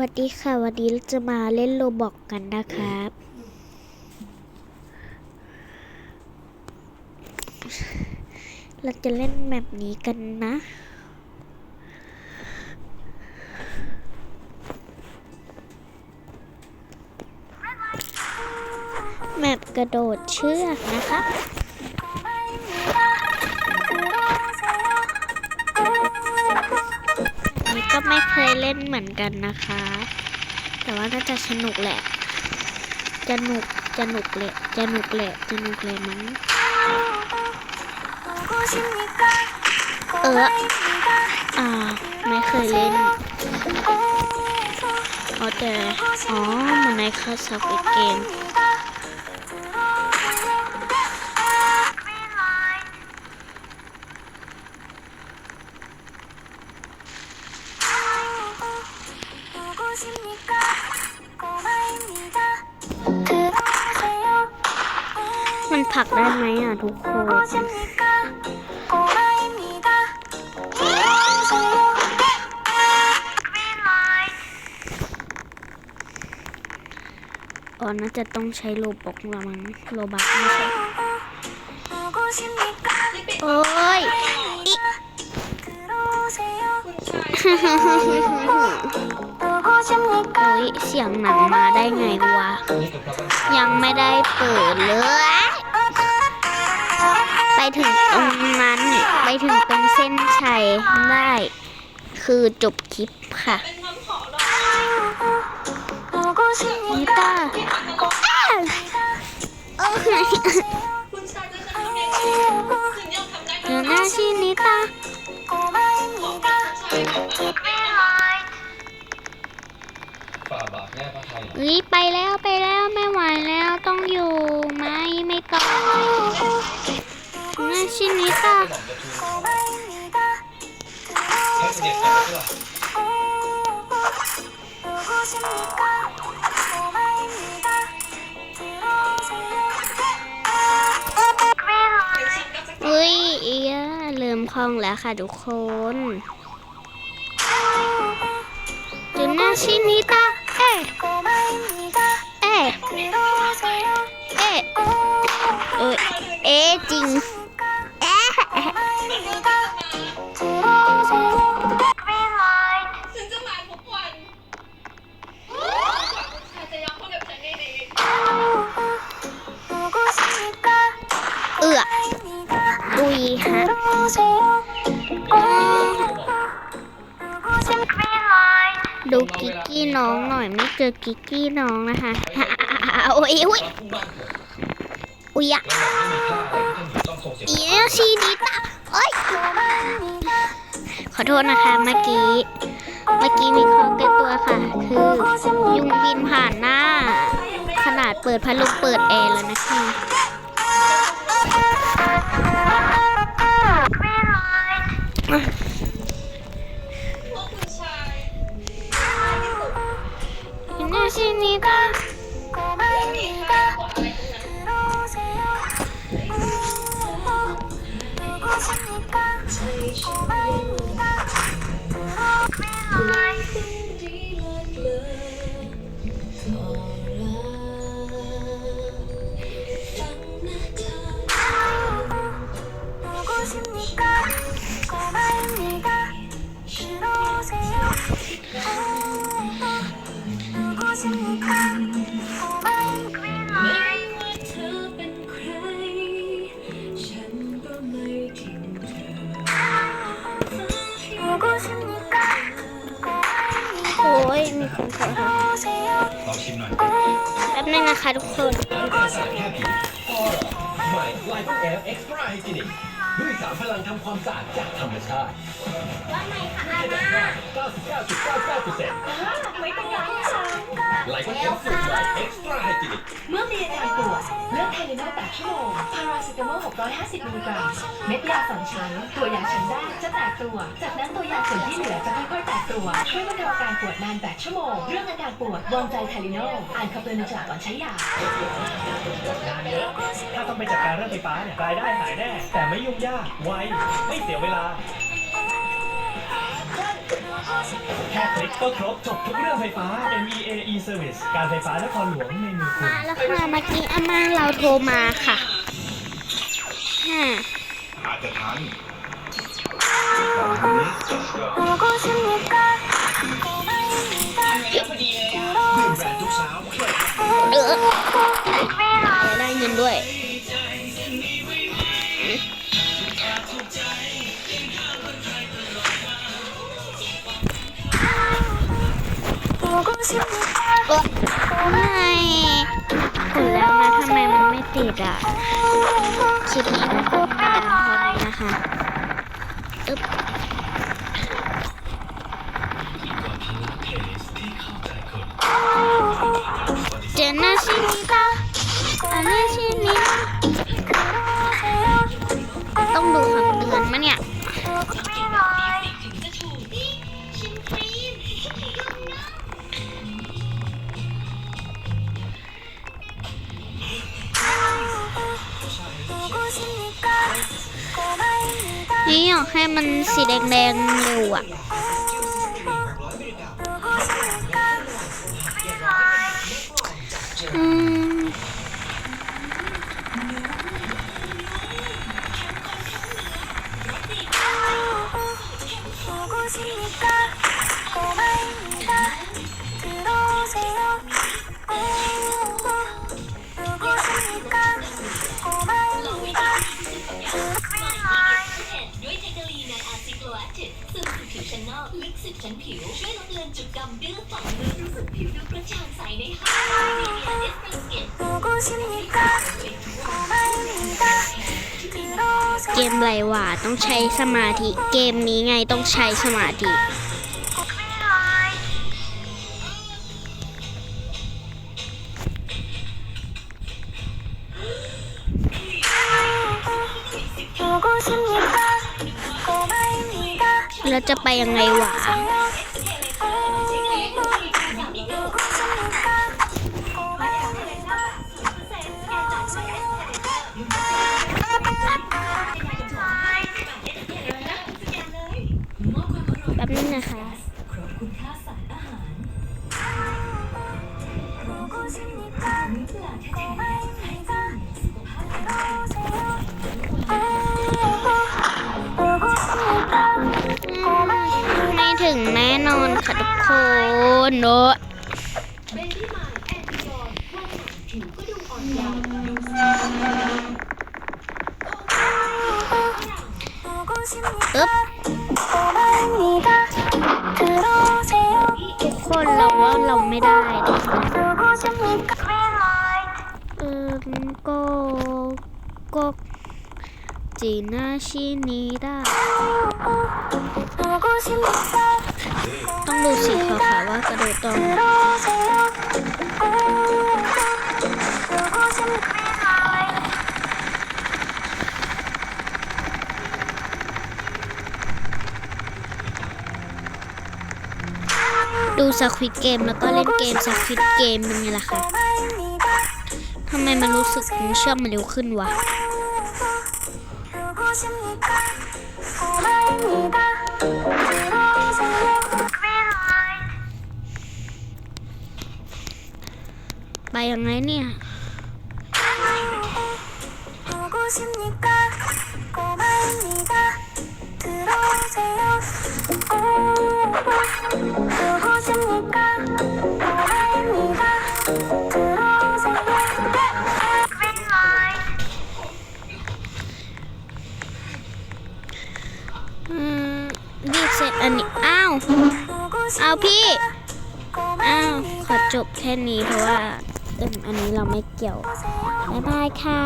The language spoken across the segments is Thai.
วัสดีค่ะวันนี้เราจะมาเล่นโลบอกกันนะครับ เราจะเล่นแบบนี้กันนะ แมปกระโดดเชือกนะครับ ไม่เคยเล่นเหมือนกันนะคะ แต่ว่าน่าจะสนุกแหละ จะหนุก จะหนุกแหละ จะหนุกแหละ จะหนุกเลยมั้ง เอออ่าไม่เคยเล่นอ๋อแต่ อ๋อมันในคาสเวเกม ผลักได้ไหมอะทุกคนอ๋อน่าจะต้องใช้โลบอกละมั้งโลบักไม่ใช่โอ้ยอิโอ้ยเสียงหนังมาได้ไงวะ ยังไม่ได้เปิดเลยไป ถึงตรงนั้นไปถึงตรงเส้นชัยได้ คือจบคลิปค่ะนิต้าอ้ เด็จไปเพื่อเฮ้ยเอียเริ่มคล่องแล้วค่ะทุกคนจุนาชินิตาเอ๊เอ๊เอ๊เอ้ยเอ๊จริง ดูกิกกี้น้องหน่อยไม่เจอกิกกี้น้องนะคะโอ้ยอุ้ยอุยอะเอี้ยอีเอลซีดีตาโอ้ยขอโทษนะคะเมื่อกี้เมื่อกี้มีของแก้ตัวค่ะ คือยุงบินผ่านหน้า ขนาดเปิดพัดลมเปิดแอร์แล้วนะคะๆพ โอ้ยมีคนโทรหาลองชิมหน่อยแป๊บนึงนะคะทุกคนสารแค่ผิวออร่าใหม่ไลฟ์แอร์เอ็กซ์ตร้าไฮจินิกด้วยสามพลังทำความสะอาดจากธรรมชาติว่าไงคะอาณา99.99%ไม่ต้องย้ำซ้ำ ไลฟ์แอร์สูตรใหม่เอ็กซ์ตร้าไฮจินิกเมื่อมีอาการปวดเลือกไทลิโน8ชั่วโมงพาราเซตามอล650มิลลิกรัมเม็ดยาสองชั้นตัวยาชั้นแรกจะแตกตัว จากนั้นตัวยาส่วนที่เหลือจะค่อยๆแตกตัวช่วยบรรเทาอาการปวดนาน8ชั่วโมง เรื่องอาการปวดวางใจไทลิโนอ่านคำเตือนในฉลากก่อนใช้ยาถ้าต้องไปจัดการเรื่องไฟฟ้าเนี่ยรายได้หายแน่ แต่ไม่ยุ่งยากไวไม่เสียเวลา แค่คลิกก็ครบจบทุกเรื่องไฟฟ้า MEA e-service การไฟฟ้านครหลวงในมือคุณมาแล้วค่ะเมื่อกี้อาม่าเราโทรมาค่ะฮ่าอาจจะทันตอนนี้ดื่มแบรนด์ทุกเช้าช่วยเออ ดอะคลิปนี้ก็เป็นการพอนี้นะคะอึ๊บเจนน่าชิมิตาอันนี้ชิมิต้องดูคำเตือนมะเนี่ย อกให้มันสีแดงๆเร็วอะอืม ดดำดื้อฝ่ามือรู้สึกผิวดูกระจ่างใสในห้าวินาทีเดสเปรสกินเกมไรวะต้องใช้สมาธิ เกมนี้ไงต้องใช้สมาธิแล้วจะไปยังไงวะแป๊ บนึงนะคะครบคุณค่าสารอาหารมื้อปลาแท้ๆให้สุขภาพแข็งแรง ไม่ถึงแน่นอนค่ะทุกคนโนอะเบบี้มายแอนติยอนวันหนักผิวก็ดูอ่อนเยาว์ดูสอึ๊บ ทุกคนเราว่าเราไม่ได้เลยเออก็ก็จีน่าชินีได้ต้องดูสิค่ะค่ะว่ากระโดดตรง สควิตเกมแล้วก็เล่นเกมสควิตเกมเป็นไงล่ะคะทำไมมันรู้สึกเชื่อมมันเร็วขึ้นวะไปยังไงเนี่ย ร็จอันนี้ อ้าว เอาพี่ อ้าว ขอจบแค่นี้เพราะว่าอืมอันนี้เราไม่เกี่ยว บ๊ายบายค่ะ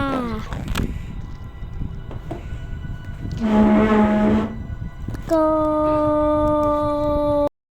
go